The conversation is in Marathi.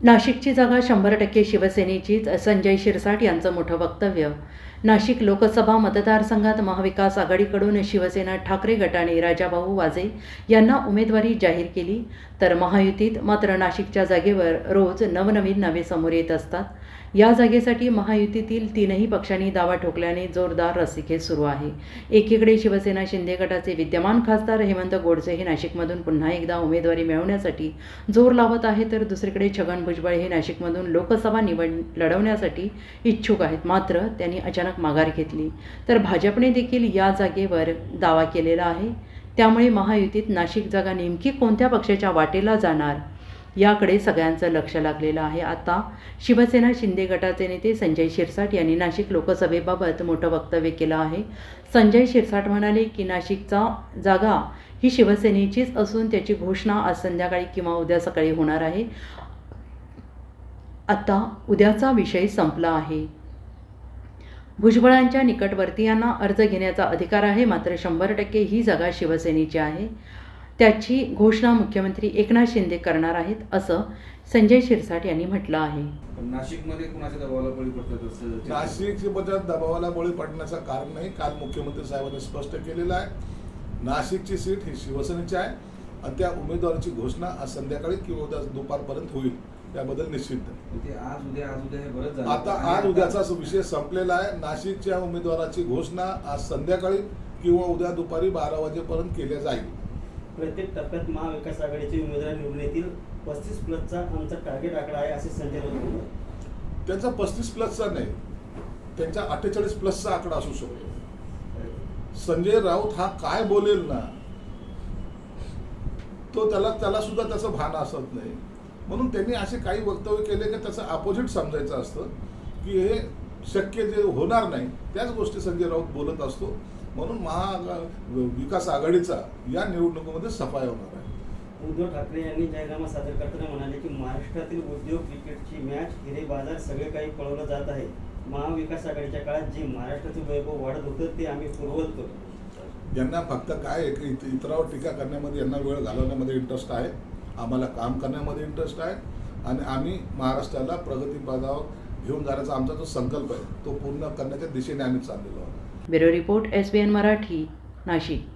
नाशिकची जागा शंभर टक्के शिवसेनेचीच संजय शिरसाट यांचं मोठं वक्तव्य. नाशिक लोकसभा मतदारसंघात महाविकास आघाडीकडून शिवसेना ठाकरे गटाने राजाभाऊ वाजे यांना उमेदवारी जाहीर केली. तर महायुतीत मात्र नाशिकच्या जागेवर रोज नवनवीन नावे समोर येत असतात. या जागेसाठी महायुतीतील तीनही पक्षांनी दावा ठोकल्याने जोरदार रस्सीखेच सुरू आहे. एकीकडे शिवसेना शिंदे गटाचे विद्यमान खासदार हेमंत गोडसे हे नाशिकमधून पुन्हा एकदा उमेदवारी मिळवण्यासाठी जोर लावत आहे तर दुसरीकडे छगन भुजबळ हे नाशिकमधून लोकसभा निवड लढवण्यासाठी इच्छुक आहेत. मात्र त्यांनी अचानक माघार घेतली. तर भाजपने देखील या जागेवर दावा केलेला आहे. त्यामुळे महायुतीत नाशिक जागा नेमकी कोणत्या पक्षाच्या वाटेला जाणार याकडे सगळ्यांचं लक्ष लागलेलं आहे. आता शिवसेना शिंदे गटाचे नेते संजय शिरसाट यांनी नाशिक लोकसभेबाबत मोठं वक्तव्य केलं आहे. संजय शिरसाट म्हणाले की नाशिकचा जागा ही शिवसेनेचीच असून त्याची घोषणा आज संध्याकाळी किंवा उद्या सकाळी होणार आहे. आता उद्याचा विषय संपला आहे. भुजबळांच्या निकटवर्तीयांना अर्ज घेण्याचा अधिकार आहे मात्र शंभर टक्के ही जागा शिवसेनेची आहे. त्याची घोषणा मुख्यमंत्री एकनाथ शिंदे करणार आहेत असं संजय शिरसाट यांनी म्हटलं आहे. नाशिकमध्ये कुणाच्या दबावाला बळी पडतात असं नाशिकबद्दल दबावाला बळी पडण्याचं कारण नाही काल मुख्यमंत्री साहेबांनी स्पष्ट केलेलं आहे. नाशिकची सीट ही शिवसेनेची आहे आणि त्या उमेदवाराची घोषणा आज संध्याकाळी किंवा उद्या दुपारपर्यंत होईल. त्याबद्दल निश्चित. हे आता आज उद्याचा विषय संपलेला आहे नाशिकच्या उमेदवाराची घोषणा आज संध्याकाळी किंवा उद्या दुपारी बारा वाजेपर्यंत केल्या जाईल. प्रत्येक टप्प्यात महाविकास आघाडीचे उमेदवार निवडून येतील. पस्तीस प्लसचा आमचा टार्गेट आकडा आहे असे संजय राऊत. त्यांचा पस्तीस प्लसचा नाही त्यांचा अठ्ठेचाळीस प्लसचा आकडा असू शकतो. संजय राऊत हा काय बोलेल ना? तो त्याला त्याला सुद्धा त्याचं भान असत नाही. म्हणून त्यांनी असे काही वक्तव्य केले की त्याचं अपोजिट समजायचं असतं की हे शक्य जे होणार नाही त्याच गोष्टी संजय राऊत बोलत असतो. म्हणून महा विकास आघाडीचा या निवडणुकीमध्ये सफाया होणार आहे. उद्धव ठाकरे यांनी जाहीरनामा सादर करताना म्हणाले की महाराष्ट्रातील उद्योग क्रिकेटची मॅच हिरे बाजार सगळे काही पळवलं जात आहे. महाविकास आघाडीच्या काळात जे महाराष्ट्राचं वैभव वाढत होतं ते आम्ही पूर्वत यांना फक्त काय इतरावर टीका करण्यामध्ये यांना वेळ घालवण्यामध्ये इंटरेस्ट आहे. आम्हाला काम करण्यामध्ये इंटरेस्ट आहे आणि आम्ही महाराष्ट्राला प्रगतीपदावर घेऊन जाण्याचा आमचा जो संकल्प आहे तो पूर्ण करण्याच्या दिशेने आम्ही चाललेलो आहोत. Bureau report S B N Marathi Nashik.